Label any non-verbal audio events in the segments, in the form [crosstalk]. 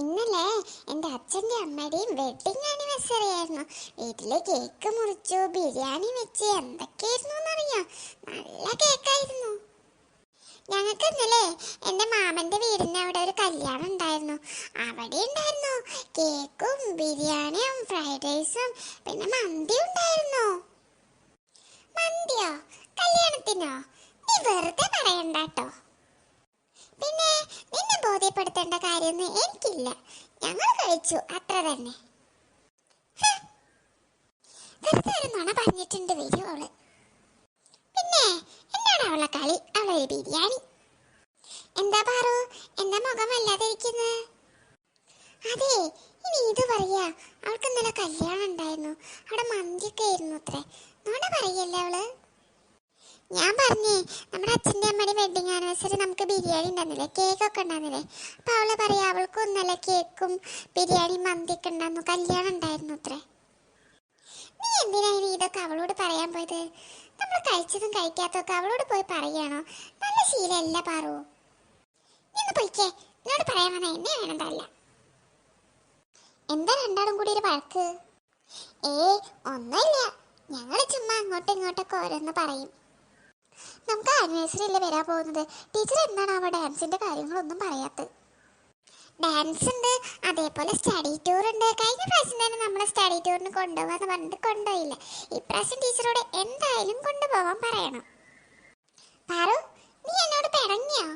ഇന്നലെ എന്റെ അച്ഛന്റെ അമ്മയുടെയും വെഡിങ് ആനിവേഴ്സറി ആയിരുന്നു. വീട്ടിൽ കേക്ക് മുറിച്ചു ബിരിയാണി വെച്ച് എന്തൊക്കെയായിരുന്നു എന്നറിയാം? നല്ല കേക്കായിരുന്നു ഞങ്ങൾക്ക് ഇന്നലെ എന്റെ മാമന്റെ വീടിന്റെ അവിടെ ഒരു കല്യാണം ഉണ്ടായിരുന്നു. അവിടെ ഉണ്ടായിരുന്നു കേക്കും ബിരിയാണിയും ഫ്രൈഡ് റൈസും പിന്നെ മന്തി ഉണ്ടായിരുന്നു. മന്തിയോ? കല്യാണത്തിനോ? നീ വെറുതെ പറയണ്ട കേട്ടോ. ബോധ്യപ്പെടുത്തേണ്ട കാര്യമൊന്നും എനിക്കില്ല. ഞങ്ങൾ കഴിച്ചു. അത്ര തന്നെ. വെറുതെ ഒരു നുണ പറഞ്ഞിട്ടുണ്ട് വരുവോൾ പിന്നെ എന്താണ് അവളെ കളി? അവളൊരു ബിരിയാണി. എന്താ പാറു? എന്താ മുഖം വല്ലാതെ ഇരിക്കുന്നത് അതെ ഇനി ഇത് പറയാ. അവൾക്ക് ഇന്നലെ കല്യാണം ഉണ്ടായിരുന്നു. അവിടെ മന്തിയൊക്കെ ആയിരുന്നു അത്രേ. നുണ പറയല്ലേ അവൾ? ഞാൻ പറഞ്ഞേ നമ്മുടെ അച്ഛന്റെ അമ്മയുടെ വെഡിങ് ആനിവേഴ്സറി നമുക്ക് ബിരിയാണി ഉണ്ടായിരുന്നില്ലേ? കേക്കൊക്കെ ഉണ്ടായിരുന്നില്ലേ? അപ്പൊ അവൾ പറയാ അവൾക്ക് ഒന്നല്ല കേക്കും ബിരിയാണി മന്തിയൊക്കെ ഉണ്ടായിരുന്നു. കല്യാണം ഉണ്ടായിരുന്നു അത്രേ. നീ എന്തിനാ ഇനി ഇതൊക്കെ അവളോട് പറയാൻ പോയത്? നമ്മൾ കഴിച്ചതും കഴിക്കാത്തതൊക്കെ അവളോട് പോയി പറയണോ നല്ല ശീലമല്ല പാറു. നീ ഒന്ന് പൊയ്ക്കേ. എന്നോട് പറയാൻ വന്ന. എന്നെ വേണ്ടതല്ല എന്താ രണ്ടാളും കൂടി ഒരു വഴക്ക്? ഏ ഒന്നുമില്ല. ഞങ്ങൾ ചുമ്മാ അങ്ങോട്ടും ഇങ്ങോട്ടൊക്കെ ഓരോന്ന് പറയും. നമുക്ക് ആനിവേഴ്സറി അല്ലേ വരാൻ പോകുന്നത്? ടീച്ചർ എന്താണ് അവ ഡാൻസിന്റെ കാര്യങ്ങളൊന്നും പറയാത്തത്? ഡാൻസ് ഉണ്ട് അതേപോലെ സ്റ്റഡി ടൂർ ഉണ്ട്. കഴിഞ്ഞ പ്രാവശ്യം തന്നെ നമ്മളെ സ്റ്റഡി ടൂറിന് കൊണ്ടുപോകാന്ന് പറഞ്ഞിട്ട് കൊണ്ടുപോയില്ല. ഇപ്രാവശ്യം ടീച്ചറോട് എന്തായാലും കൊണ്ടുപോകാൻ പറയണം. പാറു നീ എന്നോട് പിണങ്ങിയോ?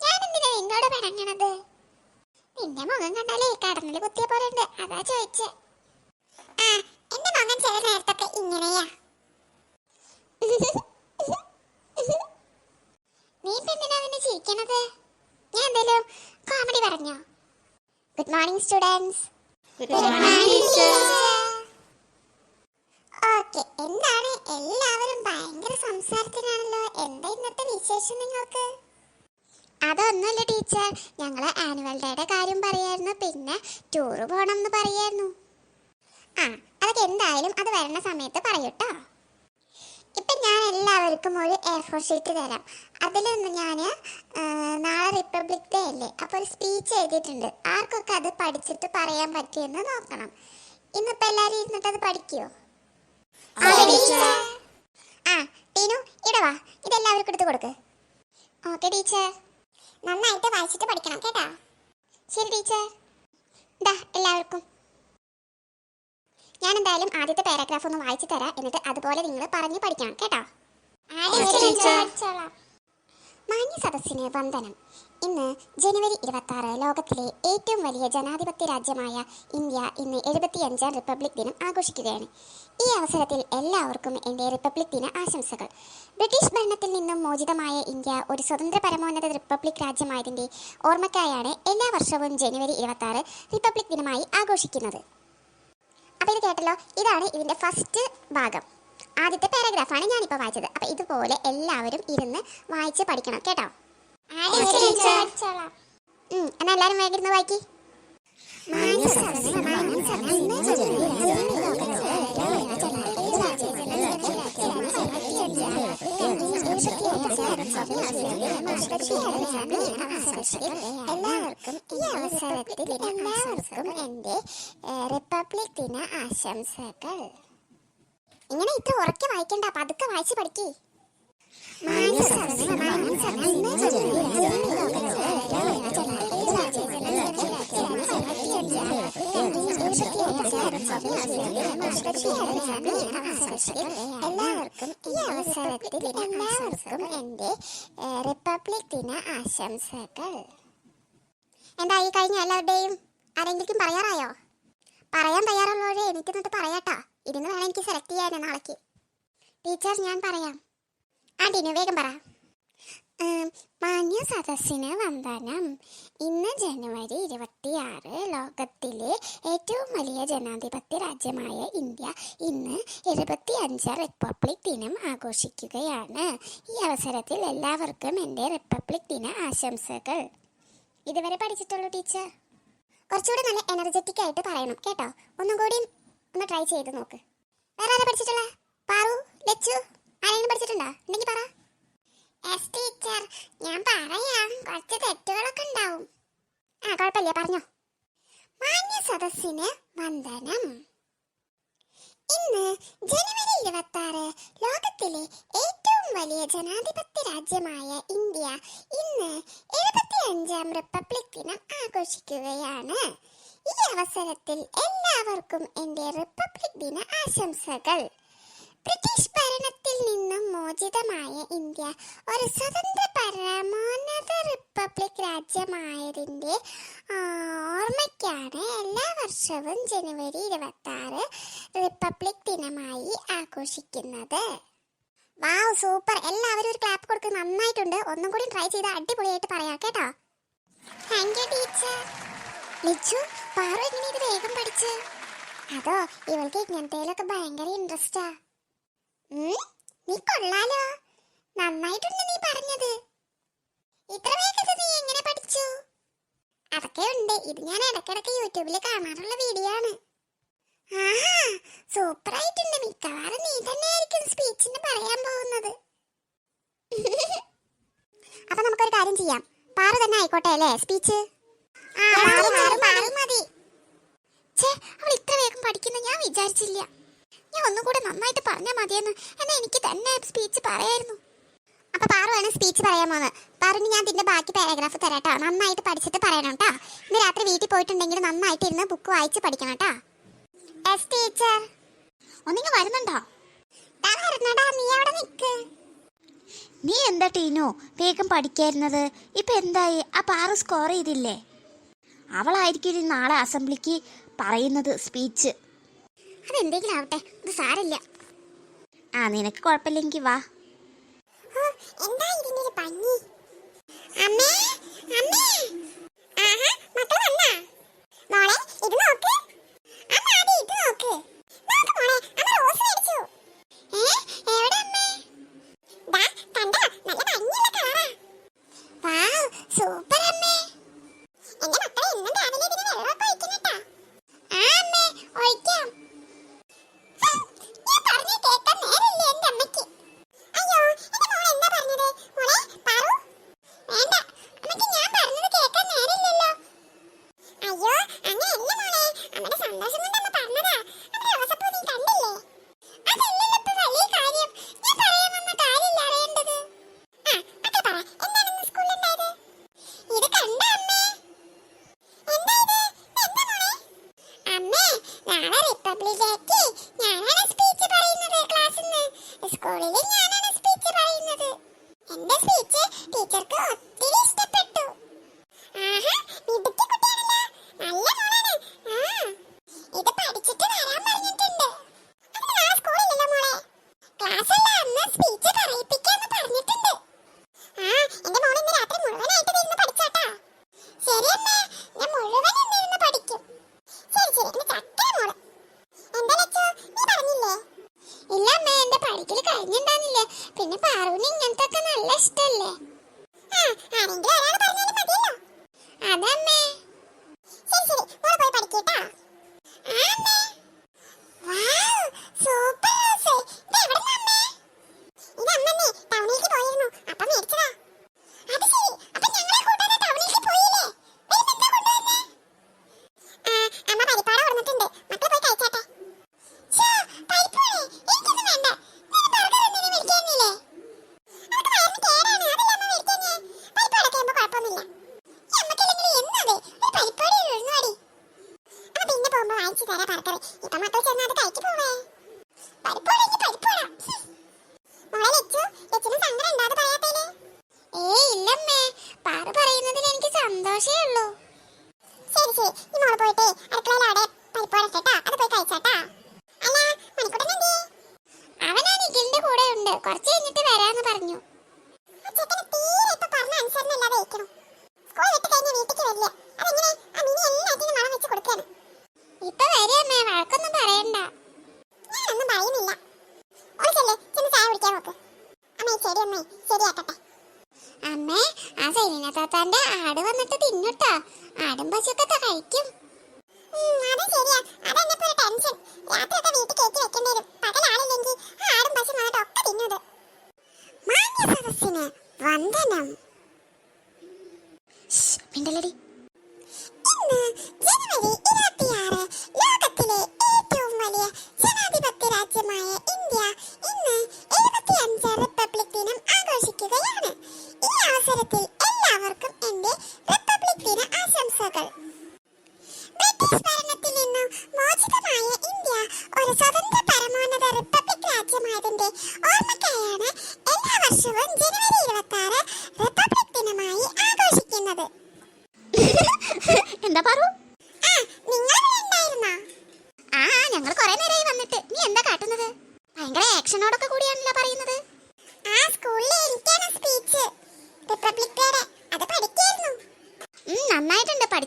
ഞാൻ എന്തിനാ എന്നോട് പിണങ്ങണത്? നിന്റെ മുഖം കണ്ടാലേ കടന്നിൽ കുത്തിയ പോലെ ഉണ്ട്. അതാ ചോദിച്ചേ. ആ എന്റെ മകൻ ചില നേരത്തൊക്കെ ഇങ്ങനെയാ. [laughs] നീ ഇപ്പൊ എന്തിനാ പിന്നെ ചിരിക്കണത്? ഞാൻ എന്തേലും കോമഡി പറഞ്ഞോ? ഗുഡ് മോർണിംഗ് സ്റ്റുഡൻസ് ഓക്കെ എന്താണ്? എല്ലാവരും ഭയങ്കര സംസാരത്തിനാണല്ലോ. എന്താ ഇന്നത്തെ വിശേഷം നിങ്ങൾക്ക്? അതൊന്നുമല്ല ടീച്ചർ ഞങ്ങൾ ആനുവൽ ഡേയുടെ കാര്യം പറയായിരുന്നു. പിന്നെ ടൂറ് പോകണം എന്ന് പറയായിരുന്നു. ആ അതൊക്കെ എന്തായാലും അത് വരണ സമയത്ത് പറയൂട്ടോ ഇപ്പം ഞാൻ എല്ലാവർക്കും ഒരു എ ഫോർ ഷീറ്റ് തരാം. അതിൽ ഞാൻ നാളെ റിപ്പബ്ലിക് ഡേ അല്ലേ? അപ്പോൾ ഒരു സ്പീച്ച് എഴുതിയിട്ടുണ്ട്. ആർക്കൊക്കെ അത് പഠിച്ചിട്ട് പറയാൻ പറ്റിയെന്ന് നോക്കണം. ഇന്നിപ്പോൾ എല്ലാവരും ഇരുന്നിട്ട് അത് പഠിക്കുമോ ആ ടീനു ഇടവാ ഇതെല്ലാവർക്കും എടുത്ത് കൊടുക്ക്. Okay teacher. നന്നായിട്ട് വായിച്ചിട്ട് പഠിക്കണം കേട്ടാ? ശരി ടീച്ചർ. ദാ എല്ലാവർക്കും. ഞാൻ എന്തായാലും ആദ്യത്തെ പാരാഗ്രാഫ് ഒന്ന് വായിച്ചു തരാം. എന്നിട്ട് അതുപോലെ നിങ്ങൾ പറഞ്ഞു പഠിക്കണം കേട്ടോ? മാന്യ സദസ്സിന് വന്ദനം. ഇന്ന് ജനുവരി ഇരുപത്തി ആറ് ലോകത്തിലെ ഏറ്റവും വലിയ ജനാധിപത്യ രാജ്യമായ ഇന്ത്യ ഇന്ന് എഴുപത്തിയഞ്ചാം റിപ്പബ്ലിക് ദിനം ആഘോഷിക്കുകയാണ്. ഈ അവസരത്തിൽ എല്ലാവർക്കും എന്റെ റിപ്പബ്ലിക് ദിന ആശംസകൾ. ബ്രിട്ടീഷ് ഭരണത്തിൽ നിന്നും മോചിതമായ ഇന്ത്യ ഒരു സ്വതന്ത്ര പരമോന്നത റിപ്പബ്ലിക് രാജ്യമായതിന്റെ ഓർമ്മയ്ക്കായാണ് എല്ലാ വർഷവും ജനുവരി ഇരുപത്തി ആറ് റിപ്പബ്ലിക് ദിനമായി ആഘോഷിക്കുന്നത്. അപ്പൊ ഇത് കേട്ടല്ലോ ഇതാണ് ഇതിന്റെ ഫസ്റ്റ് ഭാഗം ആദ്യത്തെ പാരഗ്രാഫാണ് ഞാനിപ്പോൾ വായിച്ചത് അപ്പോൾ ഇതുപോലെ എല്ലാവരും ഇരുന്ന് വായിച്ച് പഠിക്കണം കേട്ടോ എന്നാ എല്ലാവരും വേഗം ഇരുന്ന് വായിക്കി എല്ലാവർക്കും അവസരത്തിൽ എല്ലാവർക്കും എന്റെ റിപ്പബ്ലിക് ദിന ആശംസകൾ ഇങ്ങനെ ഇത്ര ഉറക്കെ വായിക്കണ്ട പതുക്കെ വായിച്ച് പഠിക്കേ എല്ലാവർക്കും ഈ അവസരത്തിൽ എല്ലാവർക്കും എന്റെ റിപ്പബ്ലിക് ദിന ആശംസകൾ എന്താ ഈ കഴിഞ്ഞ എല്ലാവരുടെയും ആരെങ്കിലും പറയാറായോ? പറയാൻ തയ്യാറുള്ളവരെ എനിക്ക് എന്നിട്ട് പറയാട്ടാ. ഇരുന്ന് വേണം എനിക്ക് സെലക്ട് ചെയ്യാൻ നാളേക്ക്. ടീച്ചർ ഞാൻ പറയാം. ആ ടീനു വേഗം പറ. മാന്യ സദസ്സിന് വന്ദനം. ഇന്ന് ജനുവരി ഇരുപത്തിയാറ് ലോകത്തിലെ ഏറ്റവും വലിയ ജനാധിപത്യ രാജ്യമായ ഇന്ത്യ ഇന്ന് എഴുപത്തി അഞ്ചാം റിപ്പബ്ലിക് ദിനം ആഘോഷിക്കുകയാണ്. ഈ അവസരത്തിൽ എല്ലാവർക്കും എന്റെ റിപ്പബ്ലിക് ദിന ആശംസകൾ. ഇതുവരെ പഠിച്ചിട്ടുള്ളൂ ടീച്ചർ. കുറച്ചുകൂടെ നല്ല എനർജറ്റിക് ആയിട്ട് പറയണം കേട്ടോ? ഒന്നും കൂടി ഒന്ന് ട്രൈ ചെയ്ത് നോക്ക്. വേറെ ആരാ പഠിച്ചിട്ടുള്ള? പാറു ലച്ചു ആരെങ്കിലും പഠിച്ചിട്ടുണ്ടോ? ഉണ്ടെങ്കിൽ പറ. ടീച്ചർ ഞാൻ പറയാം കുറച്ച് തെറ്റുകളൊക്കെ ഉണ്ടാവും. ആ കുഴപ്പമില്ല പറഞ്ഞോ. സദസ്സിന് വന്ദനം. ഇന്ന് ജനുവരി ഇരുപത്തി ആറ് ലോകത്തിലെ ഏറ്റവും വലിയ ജനാധിപത്യ രാജ്യമായ ഇന്ത്യ ഇന്ന് എഴുപത്തി അഞ്ചാം റിപ്പബ്ലിക് ദിനം ആഘോഷിക്കുകയാണ്. ഈ അവസരത്തിൽ എല്ലാവർക്കും എന്റെ റിപ്പബ്ലിക് ദിന ആശംസകൾ. ബ്രിട്ടീഷ് ഭരണത്തിൽ നിന്നും മോചിതമായ ഇന്ത്യ ഒരു സ്വതന്ത്ര പരമോന്നത റിപ്പബ്ലിക് രാജ്യമായതിന്റെ ഓർമ്മയ്ക്കാണ് എല്ലാ വർഷവും ജനുവരി ഇരുപത്തി ആറ് റിപ്പബ്ലിക് ദിനമായി ആഘോഷിക്കുന്നത്. Wow super. എല്ലാവരും ഒരു ക്ലാപ്പ് കൊടുക്ക്. നന്നായിട്ടുണ്ട്. ഒന്നും കൂടി ട്രൈ ചെയ്ത് അടിപൊളിയായിട്ട് പറയാം കേട്ടോ. Thank you teacher Lichu Paru എങ്ങനെ ഇത് വേഗം പഠിച്ച്? അതോ ഇവൾക്ക് ഇങ്ങനത്തേലൊക്കെ ഭയങ്കര ഇൻട്രസ്റ്റാ നീ കൊള്ളാലോ. നന്നായിട്ടുണ്ട് നീ പറഞ്ഞത്. ഇത്ര വേഗത നീ എങ്ങനെ പഠിച്ചു? അതൊക്കെ ഉണ്ട്. ഇത് ഞാൻ ഇടയ്ക്കിടയ്ക്ക് യൂട്യൂബിൽ കാണാറുള്ള വീഡിയോ ആണ്. ആഹാ സൂപ്പർ ആയിട്ടുണ്ട് മിക്കവാറും നീ തന്നെ ആയിരിക്കും സ്പീച്ചിന് പറയാൻ പോകുന്നത്. [laughs] അപ്പൊ നമുക്കൊരു കാര്യം ചെയ്യാം. പാറു തന്നെ ആയിക്കോട്ടെ അല്ലേ സ്പീച്ച് മതി. അവൾ ഇത്ര വേഗം പഠിക്കുന്ന ഞാൻ വിചാരിച്ചില്ല. ഞാൻ ഒന്നും കൂടെ നന്നായിട്ട് പറഞ്ഞാൽ മതിയെന്ന്. എന്നാ എനിക്ക് തന്നെ സ്പീച്ച് പറയായിരുന്നു. അപ്പൊ പാറുവാണ് സ്പീച്ച് പറയാൻ പോകുന്നത് പാറുവിന് ഞാൻ ഇതിന്റെ ബാക്കി പാരഗ്രാഫ് കേട്ടോ നന്നായിട്ട് പഠിച്ചിട്ട് പറയണം കേട്ടോ ഇന്ന് രാത്രി വീട്ടിൽ പോയിട്ടുണ്ടെങ്കിൽ നന്നായിട്ട് ഇരുന്ന് ബുക്ക് വായിച്ച് പഠിക്കണം കേട്ടോ എസ് ടീച്ചർ ഒന്നിങ്ങ് വരുന്നുണ്ടോ? നീ അവിടെ നീ എന്താ ടീനു വേഗം പഠിക്കായിരുന്നത്? ഇപ്പൊ എന്തായി? ആ പാറു സ്കോർ ചെയ്തില്ലേ? അവളായിരിക്കും നാളെ അസംബ്ലിക്ക് പറയുന്നത് സ്പീച്ച് അതെന്തെങ്കിലും ആവട്ടെ. ഇത് സാരമില്ല. ആ നിനക്ക് കുഴപ്പമില്ലെങ്കിൽ വാ. എന്താ പഞ്ഞി? അമ്മേ അമ്മേ. ആഹാ മക്കൾ വന്നാ? മോളെ ഇത് നോക്ക്. അമ്മ ആദ്യം ഇത് നോക്ക്. നോക്ക് മോളെ അമ്മ റോസ് മേടിച്ചു ഏ എവിടെ അമ്മേ ദാ കണ്ടോ നല്ല ഭംഗിയുള്ള കളറാ വാവ് സൂപ്പർ അമ്മേ എന്റെ മക്കളെ ഇന്നും രാവിലെ ഇതിന് വെള്ളമൊക്കെ ഒഴിക്കണട്ടാ ആ അമ്മേ ഒഴിക്കാം ഹും, ഞാൻ പറഞ്ഞ കേൾക്കാൻ നേരമില്ല എന്റെ അമ്മയ്ക്ക് അയ്യോ എന്റെ മോൾ എന്താ പറഞ്ഞത് മോളെ പാറു വേണ്ട അമ്മയ്ക്ക് ഞാൻ പറഞ്ഞത് കേൾക്കാൻ നേരമില്ലല്ലോ അയ്യോ അങ്ങനെയല്ല മോളെ അമ്മയുടെ സന്തോഷം കൊണ്ട് അമ്മ പറഞ്ഞതാ അമ്മ റോസപ്പൂ നീ കണ്ടില്ലേ അതല്ലല്ലോ ഇപ്പൊ വലിയ കാര്യം ഞാൻ പറയാൻ വന്ന കാര്യമില്ല അറിയേണ്ടത് ആ മക്കൾ പറ എന്താണ് ഇന്ന് സ്കൂളിൽ ഉണ്ടായത് ഇത് കണ്ട അമ്മേ എന്താ ഇത് എന്താ മോളെ അമ്മേ നാളെ റിപ്പബ്ലിക് ഡേക്ക് ഞാനാണ് സ്പീച്ച് പറയുന്നത് ക്ലാസ്സിൽ നിന്ന് സ്കൂളിൽ ഞാനാണ് സ്പീച്ച് പറയുന്നത് എന്റെ സ്പീച്ച് ടീച്ചർക്ക് ഒത്തിരി ഇഷ്ടപ്പെട്ടു ആഹാ മിടുക്കി കുട്ടിയാണല്ലോ നല്ല മോളാണ് ആ ഇത് പഠിച്ചിട്ട് വരാൻ പറഞ്ഞിട്ടുണ്ട് അത് നാളെ സ്കൂളിലല്ലോ മോളെ ക്ലാസ്സല്ല അന്ന് സ്പീച്ച് പറയിപ്പിക്കാന്ന് പറഞ്ഞിട്ടുണ്ട് ആ എന്റെ മോൾ ഇന്ന് രാത്രി മുഴുവനായിട്ട് ഇരുന്ന് പഠിച്ചോട്ടാ ശരി അമ്മേ ഞാൻ മുഴുവൻ ഇന്നിരുന്ന് പഠിക്കും ശരി ശരി എന്റെ ചക്കര മോൾ എന്താ ലച്ചു നീ പറഞ്ഞില്ലേ ഇല്ല അമ്മ എന്റെ പഠിക്കൽ കഴിഞ്ഞിണ്ടാന്നില്ലേ പിന്നെ പാറുവിന് ഇങ്ങനത്തെ ഒക്കെ നല്ല ഇഷ്ടല്ലേ ആ ആരെങ്കിലും ഒരാൾ പറഞ്ഞാലും മതിയല്ലോ അതമ്മേ ശരി ശരി മോൾ പോയി പഠിക്കട്ടാ ആ അമ്മേ വൗ സൂപ്പർ റോസ് ഇത് എവിടുന്നാ അമ്മേ ഇത് അമ്മന്നെ ടൗണിലേക്ക് പോയിരുന്നു അപ്പം മേടിച്ചതാ അത് ശരി അപ്പൊ ഞങ്ങളെ കൂട്ടാതെ ടൗണിലേക്ക് പോയില്ലേ വരുമ്പോ എന്താ കൊണ്ടുവന്നേ ആ, അമ്മ പരിപ്പാട കൊടുത്തിട്ടുണ്ട് മക്കൾ പോയി കഴിച്ചാട്ടെ ശ്ശോ, പരിപ്പുവടേ? എനിക്കൊന്നും വേണ്ട. ഞാൻ burger എന്തിന് മേടിക്കാഞ്ഞില്ലേ? അതൊക്കെ വയറിന് കേടാണ്. അതല്ലേ അമ്മ മേടിക്കാഞ്ഞേ? പരിപ്പുവടയൊക്കെ ആവുമ്പോ കുഴപ്പമൊന്നുമില്ല. ഈ അമ്മയ്ക്കല്ലെങ്കിലും എന്നും അതെ. ഒരു പരിപ്പുവടയും ഒരു ഉഴുന്നുവടയും. അമ്മ പിന്നെ പോകുമ്പോ വാങ്ങിച്ചു തരാം burger. ഇപ്പൊ മക്കൾ ചെന്ന് അത് കഴിച്ചു പോവേ. പരിപ്പുവടയെങ്കി പരിപ്പുവട. ഹും. മോളെ ലച്ചു, ലച്ചുവിന് സങ്കടം ഉണ്ടോ അത് പറയാത്തതിൽ? ഏയ് ഇല്ലമ്മേ പാറു പറയുന്നതിൽ എനിക്ക് സന്തോഷേ ഉള്ളൂ. ശരി ശരി. ഈ മോൾ പോയിട്ട് അടുക്കളയിൽ അവിടെ പരിപ്പോടെ കേട്ടാ അത് പോയി കഴിച്ചാട്ടാ. അല്ല മണിക്കൂട്ടൻ എന്തി അവനാ നിഖിലിന്റെ കൂടെ ഉണ്ട്. കുറച്ച് കഴിഞ്ഞിട്ട് വരാന്ന് പറഞ്ഞു. ഇപ്പൊ വരികമ്മേ വഴക്കൊന്നും പറയണ്ട. പറയുന്നില്ല. ചായ കുടിക്കാൻ അമ്മേ ശരി അമ്മേ. ശരിയാക്കട്ടെ. അമ്മേ സൈനിന ആട് വന്നിട്ട് തിന്നുട്ടാ. ആടും പശുക്കെ കഴിക്കും. അത് ശരിയാ. അതെന്നെ ഒരു ടെൻഷൻ. രാത്രിയൊക്കെ വീട്ടിൽ കയറ്റി വെക്കേണ്ടി വരും. പകലാളില്ലെങ്കിൽ ആടും പശു വന്നിട്ട് ഒക്കെ തിന്നത്. മാന്യ സദസ്സിന് വന്ദനം. മിണ്ടലടി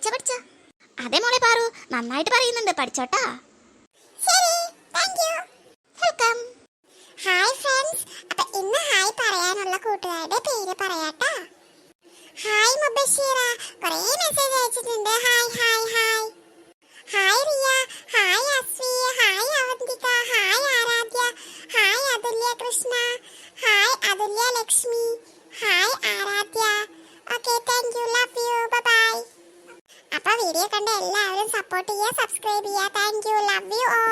പഠിച്ച പഠിച്ച. അതെ മോളെ പാറു നന്നായിട്ട് പറയുന്നുണ്ട്. പഠിച്ചോട്ടാ. ഹായ് ഫ്രണ്ട്സ് അപ്പൊ ഇന്ന് ഹായ് പറയാനുള്ള കൂട്ടുകാരുടെ പേര് പറയാട്ടാ. ഹായ് മുബഷീറ. കുറേ മെസ്സേജ് അയച്ചിട്ടുണ്ട്. subscribe yeah thank you love you all